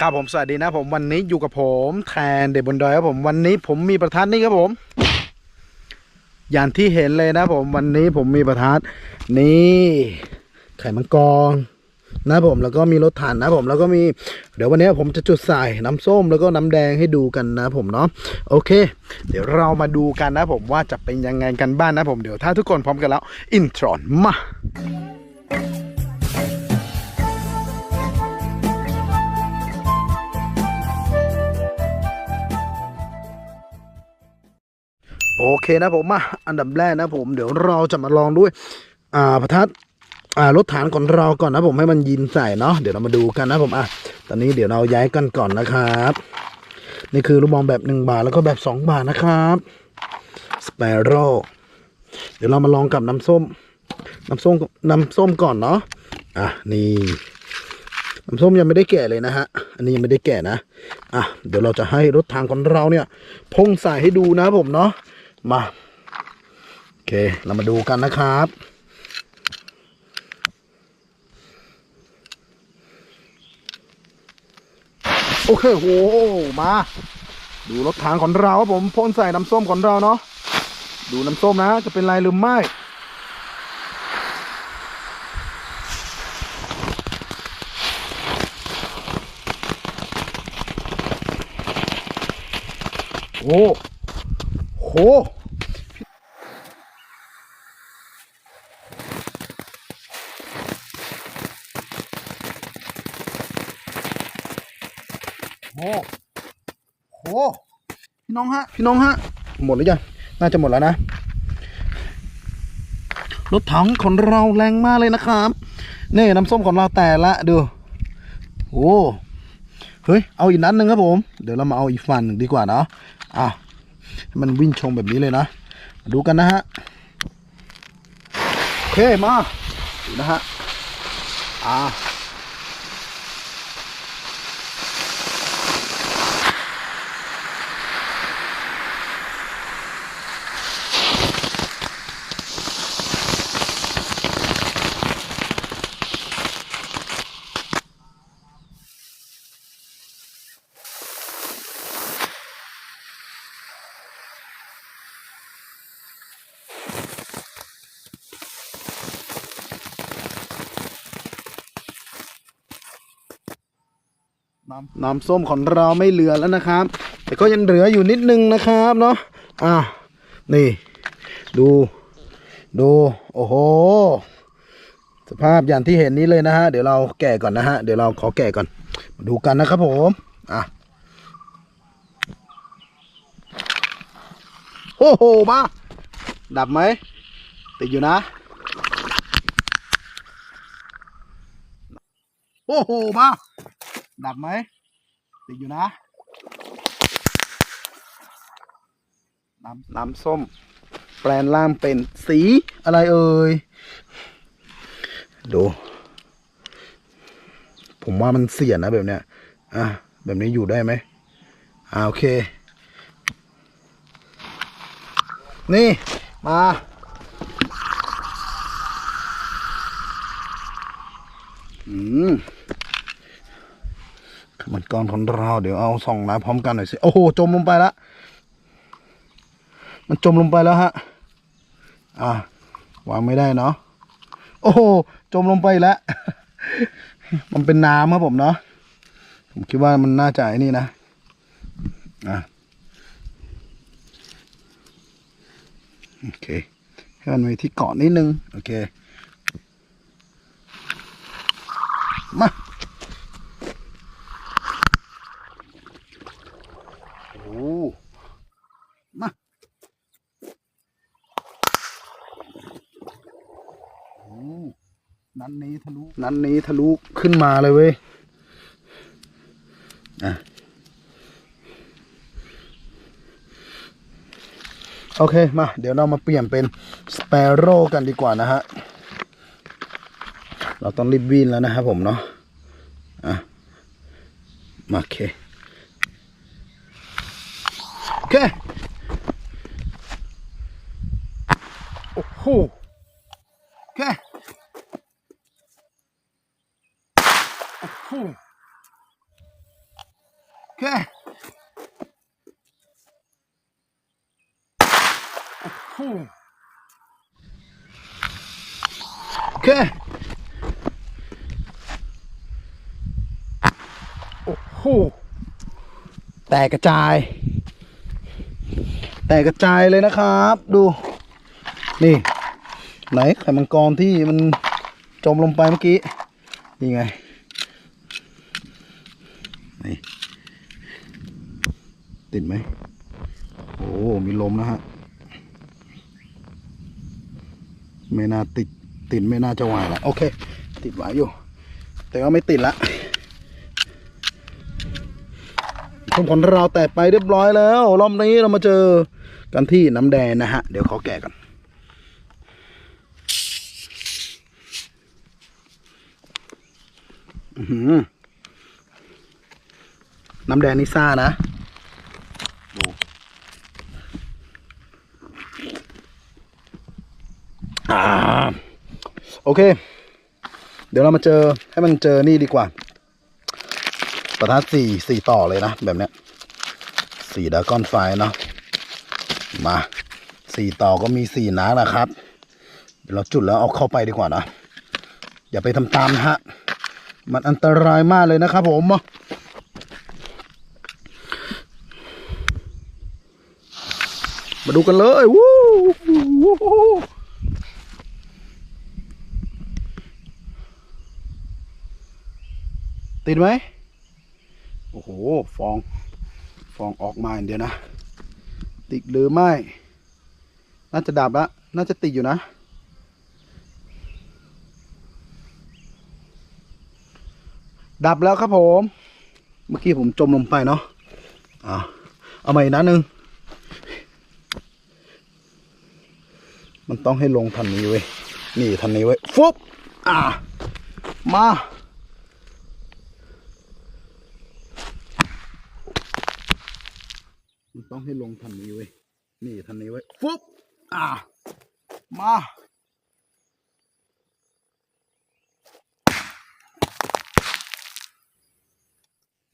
ครับผมสวัสดีนะผมวันนี้อยู่กับผมแทนเด็กบนดอยครับผมวันนี้ผมมีประทัดนี่ครับผม อย่างที่เห็นเลยนะผมวันนี้ผมมีประทัดนี่ไข่มังกรนะผมแล้วก็มีรถถ่านนะผมแล้วก็มี เดี๋ยววันนี้ผมจะจุดใส่น้ำส้มแล้วก็น้ำแดงให้ดูกันนะผมเนาะโอเค เดี๋ยวเรามาดูกันนะผมว่าจะเป็นยังไงกันบ้างนะผมเดี๋ยวถ้าทุกคนพร้อมกันแล้ว อินทรอนมา เคนะผมมาอันดับแรกนะผมเดี๋ยวเราจะมาลองด้วย อ่าประทัดอ่ารถฐานของเราก่อนนะผมให้มันยินใส่เนาะเดี๋ยวเรามาดูกันนะผมอะตอนนี้เดี๋ยวเราย้ายกันก่อนนะครับ นี่คือลูกบอลแบบหนึ่งบาทแล้วก็แบบสองบาทนะครับสเปโร่เดี๋ยวเรามาลองกับน้ำส้ม น้ำส้มน้ำส้มก่อนเนาะอะนี่น้ำส้มยังไม่ได้แก่เลยนะฮะ อันนี้ยังไม่ได้แก่นะ อะ เดี๋ยวเราจะให้รถทางของเราเนี่ยพ่งใส่ให้ดูนะผมเนาะ มาโอเค เรามาดูกันนะครับ โอเคโหมา ดูรถถังของเราครับผมพ่นใส่น้ำส้มของเราเนาะดูน้ำส้มนะ จะเป็นไรหรือไม่โอ้ หโอ้โหพี่น้องฮะ พี่น้องฮะ หมดหรือยัง น่าจะหมดแล้วนะ รถถังของเราแรงมากเลยนะครับนี่น้ำส้มของเราแต่ละดูโอ้เฮ้ย เอาอีกนัดหนึ่งครับผม เดี๋ยวเรามาเอาอีกฟันหนึ่งดีกว่าเนาะอะ ให้มันวิ่งชงแบบนี้เลยนะมาดูกันนะฮะโอเคมาดูนะฮะอ่า น้ำส้มของเราไม่เหลือแล้วนะครับ แต่ก็ยังเหลืออยู่นิดนึงนะครับเนาะอะนี่ ดู ดู โอ้โห สภาพอย่างที่เห็นนี้เลยนะฮะ เดี๋ยวเราแก่ก่อนนะฮะ เดี๋ยวเราขอแก่ก่อน มาดูกันนะครับผม อะ โอ้โห มา ดับไหม ติดอยู่นะ โอ้โห มา ดับไหมติดอยู่นะ น้ำน้ำส้ม แปลนล่างเป็นสีอะไรเอ่ย ดู ผมว่ามันเสียนะแบบเนี้ย อะ แบบนี้อยู่ได้ไหมอ่าโอเค นี่ มาอืม มันกรของเราเดี๋ยวเอาส่องน้ำพร้อมกันหน่อยสิโอ้โหจมลงไปล้วมันจมลงไปแล้วฮะอะวางไม่ได้เนาะโอ้โหจมลงไปแล้วมันเป็นน้ำครับผมเนาะผมคิดว่ามันน่าจะไอ้นี่นะอะโอเคให้มันไว้ที่เกาะนิดนึง โอเค มา โอ้ มาโอ้ นั้นนี้ทะลุนั้นนี้ทะลุขึ้นมาเลยเว้ยอะโอเคมา เดี๋ยวเรามาเปลี่ยนเป็นสเปโร่กันดีกว่านะฮะ เราต้องรีบวิ่งแล้วนะครับผมเนาะอะมาโอเคโอเคโอ้โห โอเค โอ้โห เค โอ้โหโอ เค โอ้โห แตกกระจาย แตกกระจายเลยนะครับ ดู นี่ ไหนไข่มังกรที่มันจมลงไปเมื่อกี้ นี่ไง นี่ ติดไหม โอ้ มีลมนะฮะ ไม่น่าติด ติดไม่น่าจะไหวละโอเค ติดไหวอยู่ แต่ว่าไม่ติดละชมผลเราแตกไปเรียบร้อยแล้วรอบนี้เรามาเจอกันที่น้ำแดงนะฮะ เดี๋ยวเขาแกะกันอืน้ำแดงนี่ซ่านะ ดู อ่า โอเค เดี๋ยวเรามาเจอให้มันเจอนี่ดีกว่า ประทัดสี่สี่ต่อเลยนะ แบบเนี้ยสี่ดาก้อนไฟเนาะมาสี่ต่อก็มีสี่นัดนะครับ เดี๋ยวเราจุดแล้วเอาเข้าไปดีกว่านะ อย่าไปทำตามนะฮะ มันอันตรายมากเลยนะครับผมมาดูกันเลยวู้ ติดไหมโอ้โห ฟอง ฟองออกมาอย่างเดียวนะ ติดหรือไม่ น่าจะดับละน่าจะติดอยู่นะ ดับแล้วครับผม เมื่อกี้ผมจมลงไปเนาะอ่าเอาใหม่นัดหนึ่งมันต้องให้ลงทันนี้เว้ย นี่ทันนี้เว้ย ฟุบอ่ามา มันต้อง ให้ลงทันนี้เว้ยนี่ทันนี้เว้ยฟุบอ่ามา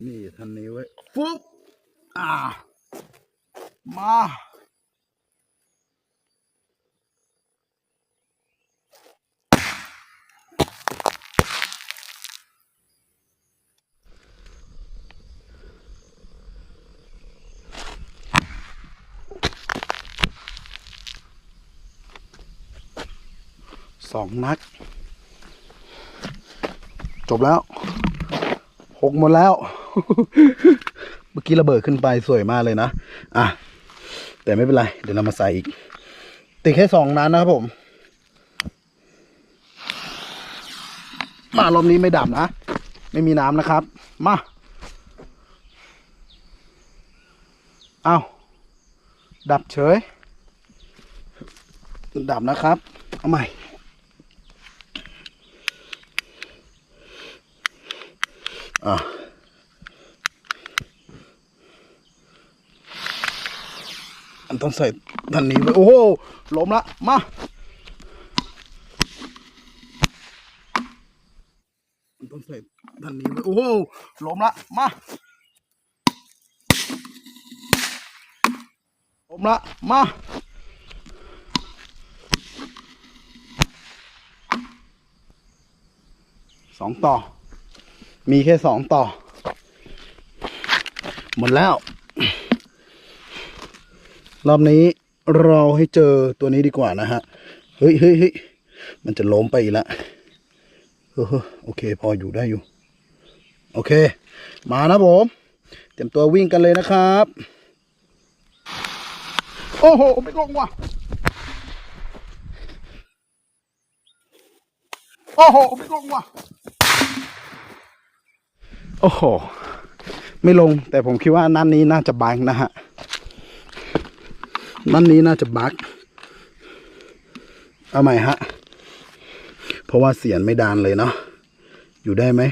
นี่ทันนี้ไว้ยฟุ๊บอ่ามา สองนัดจบแล้วหกหมดแล้ว เมื่อกี้ระเบิดขึ้นไปสวยมากเลยนะ อะ แต่ไม่เป็นไร เดี๋ยวเรามาใส่อีก ติดแค่สองนัดนะครับผม มารอบนี้ไม่ดับนะ ไม่มีน้ำนะครับ มาเอาดับเฉย ดับนะครับ เอาใหม่ อะมันต้องใส่ทันนี้ไปโอ้โหล้มละ มามันต้องใส่ทันนี้ไปโอ้โหล้มละ มาล้มละ มาสองต่อ มีแค่สองต่อ หมดแล้ว รอบนี้เราให้เจอตัวนี้ดีกว่านะฮะ เฮ้ยเฮ้ยเฮ้ยมันจะล้มไปอีกล้วเออโอเค พออยู่ได้อยู่ โอเค มานะผม เตรียมตัววิ่งกันเลยนะครับ โอ้โห ไม่ลงว่ะ โอ้โห ไม่ลงว่ะ โอ้โห ไม่ลงแต่ผมคิดว่านั่นนี้น่าจะบังนะฮะ นั่นนี้น่าจะบักเอาใหม่ฮะ เพราะว่าเสียงไม่ดานเลยเนาะ อยู่ได้ไหม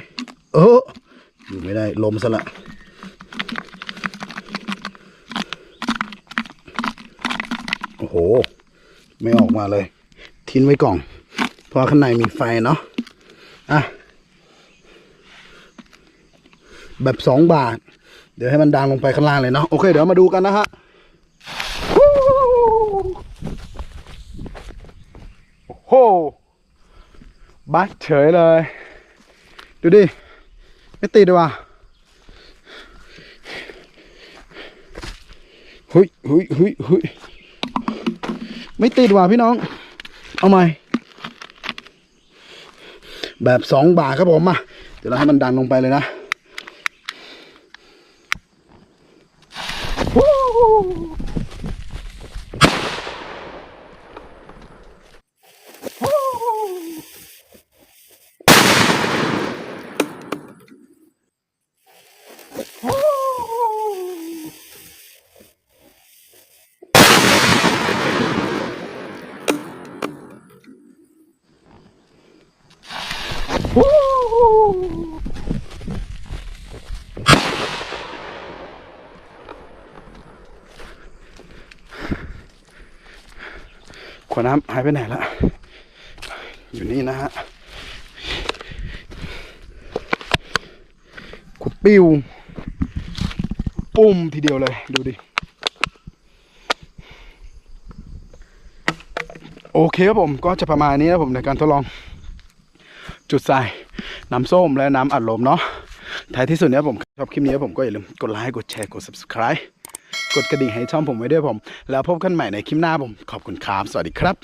เอออยู่ไม่ได้ลมซะละโอ้โห ไม่ออกมาเลย ทิ้งไว้กล่อนเพราะข้างในมีไฟเนาะ อะ แบบสองบาท เดี๋ยวให้มันดังลงไปข้างล่างเลยเนาะโอเค เดี๋ยวมาดูกันนะฮะโอ้โหบัสเฉยเลย ดูดิ ไม่ติดเลยว่ะหุยหุยหุยหุยไม่ติดว่ะพี่น้อง เอาใหม่ แบบสองบาทครับผมมา เดี๋ยวเราให้มันดันลงไปเลยนะวู้วู้วู้วู้ข วดน้ำหายไปไหนละ อยู่นี่นะฮะขุดปิ้ว ปุ้มทีเดียวเลย ดูดิ โอเคครับผมก็จะประมาณนี้นะผมในการทดลอง จุดใส่น้ำส้มและน้ำอัดลมเนาะท้ายที่สุดเนี้ยผมชอบคลิปนี้ผมก็อย่าลืมกดไลค์ กดแชร์ กด subscribe กดกระดิ่งให้ช่องผมไว้ด้วยผม แล้วพบกันใหม่ในคลิปหน้าผม ขอบคุณครับ สวัสดีครับ